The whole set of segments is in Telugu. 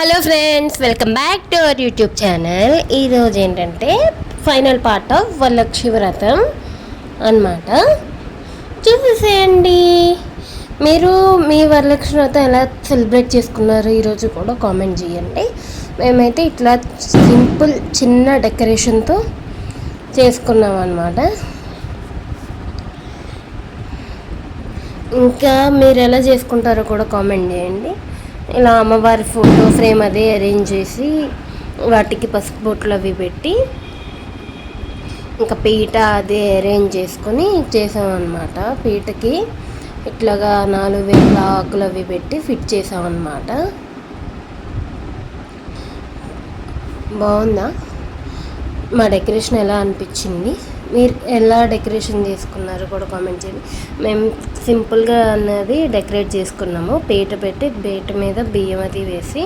Hello friends welcome back to our YouTube channel. ఈరోజు ఏంటంటే ఫైనల్ పార్ట్ ఆఫ్ వరలక్ష్మి వ్రతం అన్నమాట. చూసేసేయండి. మీరు మీ వరలక్ష్మి వ్రతం ఎలా సెలబ్రేట్ చేసుకున్నారు ఈరోజు కూడా కామెంట్ చేయండి. మేమైతే ఇట్లా సింపుల్ చిన్న డెకరేషన్తో చేసుకున్నాం అన్నమాట. ఇంకా మీరు ఎలా చేసుకుంటారో కూడా కామెంట్ చేయండి. ఇలా అమ్మవారి ఫోటో ఫ్రేమ్ అది అరేంజ్ చేసి వాటికి పసుపు బొట్లు అవి పెట్టి ఇంకా పీట అది అరేంజ్ చేసుకొని చేసామన్నమాట. పీటకి ఇట్లాగా నాలుగు వేల ఆకులు అవి పెట్టి ఫిట్ చేసామన్నమాట. బాగుందా? మా డెకరేషన్ ఎలా అనిపించింది? మీరు ఎలా డెకరేషన్ చేసుకున్నారు కూడా కామెంట్ చేయండి. మేము సింపుల్గా అన్నది డెకరేట్ చేసుకున్నాము. పీట పెట్టి పీట మీద బియ్యం అది వేసి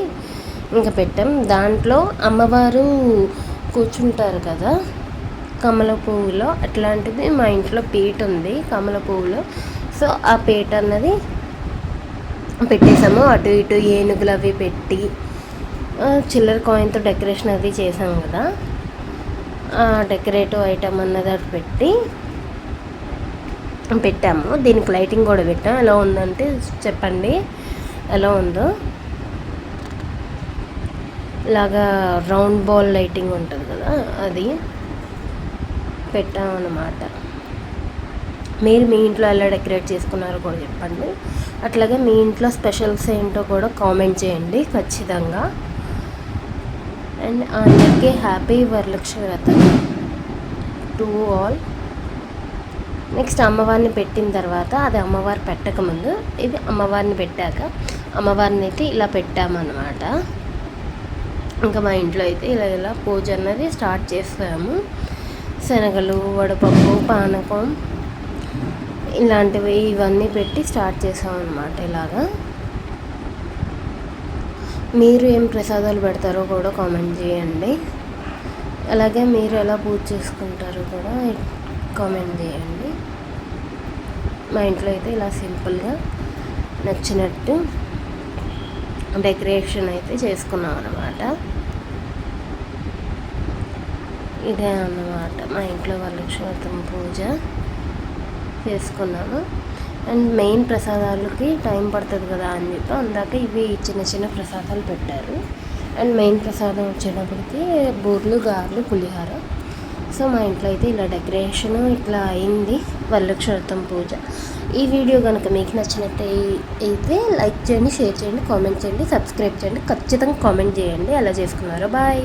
ఇంకా పెట్టాం. దాంట్లో అమ్మవారు కూర్చుంటారు కదా కమల పువ్వులో. అట్లాంటిది మా ఇంట్లో పీట ఉంది కమల పువ్వులో. సో ఆ పీట అన్నది పెట్టేసాము అటు ఇటు ఏనుగులు అవి పెట్టి చిల్లర కాయిన్తో డెకరేషన్ అది చేసాం కదా. డెకరేటివ్ ఐటమ్ అన్నది పెట్టి పెట్టాము. దీనికి లైటింగ్ కూడా పెట్టాము ఎలా ఉందంటే చెప్పండి. ఎలా ఉందో. ఇలాగా రౌండ్ బాల్ లైటింగ్ ఉంటుంది కదా అది పెట్టామన్నమాట మీరు మీ ఇంట్లో ఎలా డెకరేట్ చేసుకున్నారో కూడా చెప్పండి. అట్లాగే మీ ఇంట్లో స్పెషల్స్ ఏంటో కూడా కామెంట్ చేయండి ఖచ్చితంగా. అండ్ అందరికీ హ్యాపీ వరలక్ష్మి వ్రతం టు ఆల్. నెక్స్ట్ అమ్మవారిని పెట్టిన తర్వాత అది అమ్మవారు పెట్టకముందు ఇది అమ్మవారిని పెట్టాక అమ్మవారిని అయితే ఇలా పెట్టామన్నమాట. ఇంకా మా ఇంట్లో అయితే ఇలా ఇలా పూజ అన్నది స్టార్ట్ చేస్తాము. శనగలు వడపప్పు పానకం ఇలాంటివి ఇవన్నీ పెట్టి స్టార్ట్ చేసామన్నమాట ఇలాగా. మీరు ఏం ప్రసాదాలు పెడతారో కూడా కామెంట్ చేయండి. అలాగే మీరు ఎలా పూజ చేసుకుంటారో కూడా కామెంట్ చేయండి. మా ఇంట్లో అయితే ఇలా సింపుల్గా నచ్చినట్టు డెకరేషన్ అయితే చేసుకున్నాం అన్నమాట. ఇదే అన్నమాట. మా ఇంట్లో వరలక్ష్మి పూజ చేసుకున్నాను. అండ్ మెయిన్ ప్రసాదాలకి టైం పడుతుంది కదా అని చెప్పి అందాక ఇవి చిన్న చిన్న ప్రసాదాలు పెట్టారు. అండ్ మెయిన్ ప్రసాదం వచ్చేటప్పటికి బూర్లు గారెలు పులిహార. సో మా ఇంట్లో అయితే ఇలా డెకరేషన్ ఇట్లా అయింది వరలక్ష్మి పూజ. ఈ వీడియో కనుక మీకు నచ్చినట్టు అయితే లైక్ చేయండి షేర్ చేయండి కామెంట్ చేయండి సబ్స్క్రైబ్ చేయండి ఖచ్చితంగా కామెంట్ చేయండి. ఎలా చేసుకున్నారో. బాయ్.